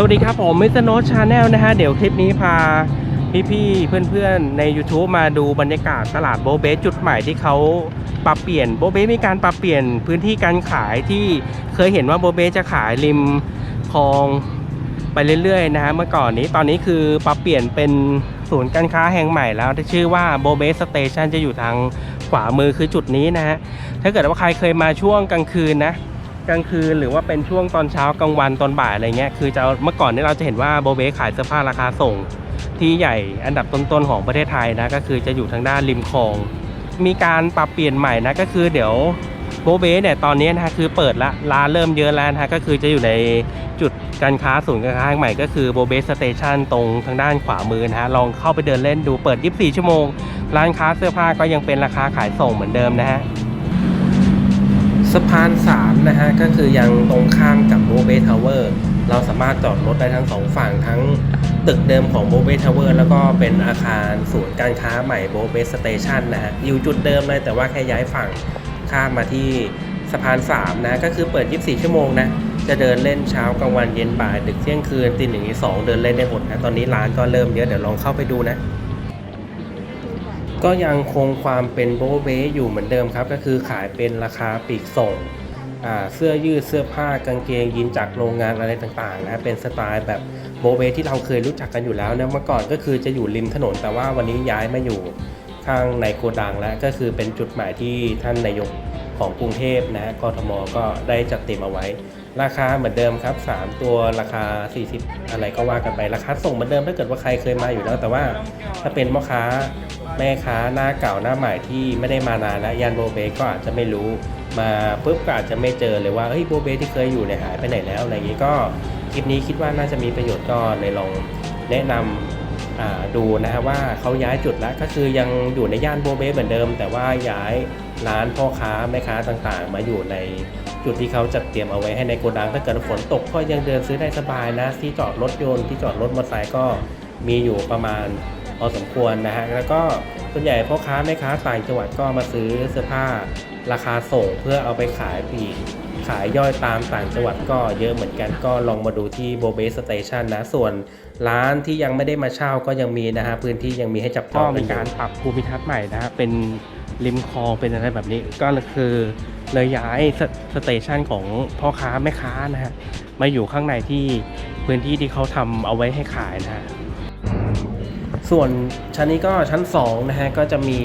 สวัสดีครับผมมิสโนชาแนลนะฮะ เดี๋ยวคลิปนี้พาพี่ๆเพื่อนๆ ใน YouTube มาดูบรรยากาศตลาดโบเบจุดใหม่ที่เขาปรับเปลี่ยนโบเบมีการปรับเปลี่ยนพื้นที่การขายที่เคยเห็นว่าโบเบจะขายริมคลองไปเรื่อยๆนะฮะเมื่อก่อนนี้ตอนนี้คือปรับเปลี่ยนเป็นศูนย์การค้าแห่งใหม่แล้วที่ชื่อว่าโบเบสเตชันจะอยู่ทางขวามือคือจุดนี้นะฮะถ้าเกิดว่าใครเคยมาช่วงกลางคืนนะ กลางคืน หรือว่าเป็นช่วงตอนเช้ากลางวันตอนบ่ายอะไรเงี้ยคือจะเมื่อก่อนเนี่ยเราจะเห็นว่าโบเบขายเสื้อผ้าราคาส่ง ที่ใหญ่อันดับต้นๆของประเทศไทยนะก็คือจะอยู่ทางด้านริมคลอง มีการปรับเปลี่ยนใหม่นะก็คือเดี๋ยวโบเบเนี่ยตอนนี้นะฮะคือเปิดละร้านเริ่มเยอะแล้วนะฮะก็คือจะอยู่ในจุดการค้าศูนย์การค้าใหม่ก็คือโบเบสเตชันตรงทางด้านขวามือนะฮะลองเข้าไปเดินเล่นดูเปิด 24 ชั่วโมง ร้านค้าเสื้อผ้าก็ยังเป็นราคาขายส่งเหมือนเดิมนะฮะ สะพาน 3 นะฮะ ก็คือยังตรงข้ามกับโบเบทาวเวอร์ เราสามารถจอดรถได้ทั้งสองฝั่งทั้งตึกเดิมของโบเบทาวเวอร์แล้วก็เป็นอาคารศูนย์การค้าใหม่โบเบสเตชันนะฮะ อยู่จุดเดิมเลยแต่ว่าแค่ย้ายฝั่งข้ามมาที่สะพาน 3 นะ ก็คือเปิด 24 ชั่วโมงนะ จะเดินเล่นเช้ากลางวันเย็นบ่ายดึกเที่ยงคืนตีหนึ่งตีสองเดินเล่นได้หมดนะ ตอนนี้ร้านก็เริ่มเยอะเดี๋ยวลองเข้าไปดูนะ ก็ยังคงความเป็นโบเบอยู่เหมือนเดิมครับ ก็คือขายเป็นราคาปีกส่งเสื้อยืดเสื้อผ้ากางเกงยีนจากโรงงานอะไรต่างๆนะเป็นสไตล์แบบโบเบที่เราเคยรู้จักกันอยู่แล้วนะเมื่อก่อนก็คือจะอยู่ริมถนน แต่ว่าวันนี้ย้ายมาอยู่ข้างในโกดังแล้วก็คือเป็นจุดหมายที่ท่านนายกของกรุงเทพนะฮะกทมก็ได้จัดเต็มเอาไว้ ราคาเหมือนเดิมครับ 3 ตัวราคา 40 อะไรก็ว่ากันไปราคาส่งเหมือนเดิมถ้าเกิดว่าใครเคยมาอยู่แล้ว แต่ว่าถ้าเป็นพ่อค้าแม่ค้าหน้าเก่าหน้าใหม่ที่ไม่ได้มานานแล้วยันโบเบก็อาจจะไม่รู้มาปุ๊บก็อาจจะไม่เจอเลยว่าเฮ้ยโบเบที่เคยอยู่เนี่ยหายไปไหนแล้วอะไรอย่างนี้ก็คลิปนี้คิดว่าน่าจะมีประโยชน์ก็เลยลองแนะนำอ่าดูนะฮะว่าเขาย้ายจุดแล้วก็คือยังอยู่ในย่านโบเบเหมือนเดิม แต่ว่าย้ายร้านพ่อค้าแม่ค้าต่างๆ มาอยู่ใน จุดที่เขาจัดเตรียมเอาไว้ให้ในโกดัง ถ้าเกิดฝนตกก็ยังเดินซื้อได้สบายนะ ที่จอดรถยนต์ที่จอดรถมอเตอร์ไซค์ก็มีอยู่ประมาณพอสมควรนะฮะ แล้วก็ส่วนใหญ่พ่อค้าแม่ค้าต่างจังหวัดก็มาซื้อเสื้อผ้าราคาส่งเพื่อเอาไปขายปีกขายย่อยตามต่างจังหวัดก็เยอะเหมือนกันก็ลองมาดูที่โบเบสเตชันนะ ส่วนร้านที่ยังไม่ได้มาเช่าก็ยังมีนะฮะ พื้นที่ยังมีให้จับจองมีการปรับภูมิทัศน์ใหม่นะฮะเป็นริมคลองเป็นอะไรแบบนี้ก็คือ เลยย้ายสสเตชันของพ่อค้าแม่ค้านะฮะมาอยู่ข้างในที่พื้นที่ที่เขาทำเอาไว้ให้ขายนะฮะส่วนชั้นนี้ก็ชั้น2นะฮะก็จะมี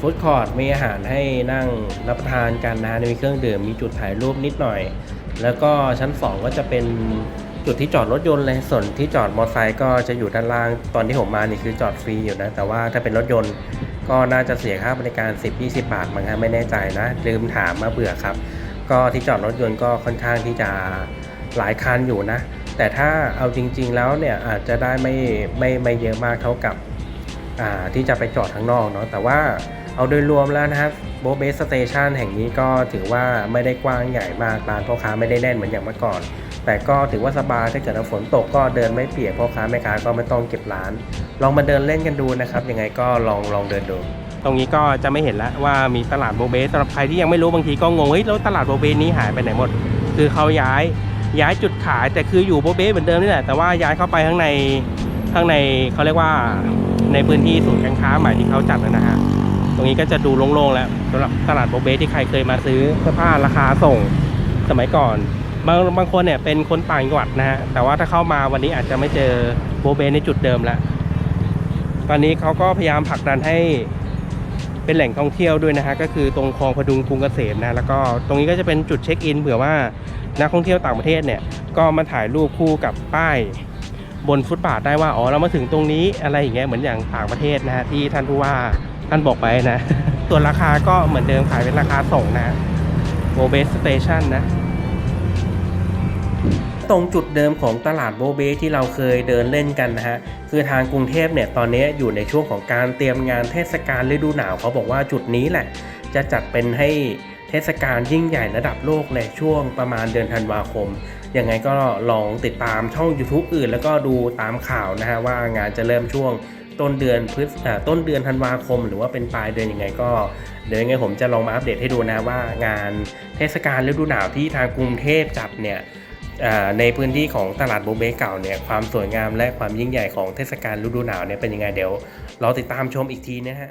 ฟู้ดคอร์ทมีอาหารให้นั่งรับประทานกันนะฮะมีเครื่องดื่มมีจุดถ่ายรูปนิดหน่อย แล้วก็ชั้น 2 ก็จะเป็นจุดที่จอดรถยนต์เลยส่วนที่จอดมอเตอร์ไซค์ก็จะอยู่ด้านล่างตอนที่ผมมานี่คือจอดฟรีอยู่นะแต่ว่าถ้าเป็นรถยนต์ ก็น่าจะเสียค่าบริการ 10-20 บาทมั้งฮะไม่แน่ใจนะลืมถามมาเบื่อครับ ก็ที่จอดรถยนต์ก็ค่อนข้างที่จะหลายคันอยู่นะ แต่ถ้าเอาจริง ๆ แล้วเนี่ยอาจจะได้ไม่ไม่ไม่เยอะมากเท่ากับที่จะไปจอดข้างนอกเนาะแต่ว่าเอาโดยรวมแล้วนะครับโบเบสสเตชันแห่งนี้ก็ถือว่าไม่ได้กว้างใหญ่มากร้านพ่อค้าไม่ได้แน่นเหมือนอย่างเมื่อก่อน แต่ก็ถือว่าสบายถ้าเกิดฝนตกก็เดินไม่เปียกพ่อค้าแม่ค้าก็ไม่ต้องเก็บร้าน ลองมาเดินเล่นกันดูนะครับ ยังไงก็ลองลองเดินดูตรงนี้ก็จะไม่เห็นแล้วว่ามีตลาดโบเบสสำหรับใครที่ยังไม่รู้บางทีก็งงเฮ้ยแล้วตลาดโบเบสนี้หายไปไหนหมด คือเขาย้ายย้ายจุดขายแต่คืออยู่โบเบสเหมือนเดิมนี่แหละแต่ว่าย้ายเข้าไปข้างในข้างในเขาเรียกว่าในพื้นที่ศูนย์การค้าใหม่ที่เขาจัดนะฮะตรงนี้ก็จะดูโล่งๆแล้วสำหรับตลาดโบเบสที่ใครเคยมาซื้อเสื้อผ้าราคาส่งสมัยก่อน บางบางคนเนี่ยเป็นคนต่างจังหวัดนะฮะแต่ว่าถ้าเข้ามาวันนี้อาจจะไม่เจอโบเบในจุดเดิมล้วตอนนี้เขาก็พยายามผลักดันให้เป็นแหล่งท่องเที่ยวด้วยนะฮะก็คือตรงคลองพดุงกรุงเกษมนะแล้วก็ตรงนี้ก็จะเป็นจุดเช็คอินเผื่อว่านักท่องเที่ยวต่างประเทศเนี่ยก็มาถ่ายรูปคู่กับป้ายบนฟุตบาทได้ว่าอ๋อเรามาถึงตรงนี้อะไรอย่างเงี้ยเหมือนอย่างต่างประเทศนะฮะที่ท่านผู้ว่าท่านบอกไปนะส่วนราคาก็เหมือนเดิมขายเป็นราคาส่งนะโบเบสสเตชันนะ ตรงจุดเดิมของตลาดโบเบที่เราเคยเดินเล่นกันนะฮะคือทางกรุงเทพเนี่ยตอนนี้อยู่ในช่วงของการเตรียมงานเทศกาลฤดูหนาวเขาบอกว่าจุดนี้แหละ จะจัดเป็นให้เทศกาลยิ่งใหญ่ระดับโลกในช่วงประมาณเดือนธันวาคม ยังไงก็ลองติดตามช่อง YouTube อื่น แล้วก็ดูตามข่าวนะฮะว่างานจะเริ่มช่วงต้นเดือนพฤษต้นเดือนธันวาคม หรือว่าเป็นปลายเดือนยังไงก็ เดี๋ยวยังไงผมจะลองมาอัปเดตให้ดูนะว่างานเทศกาลฤดูหนาวที่ทางกรุงเทพจัดเนี่ย ในพื้นที่ของตลาดโบเบเก่าเนี่ยความสวยงามและความยิ่งใหญ่ของเทศกาลฤดูหนาวเนี่ยเป็นยังไงเดี๋ยวเราติดตามชมอีกทีนะฮะ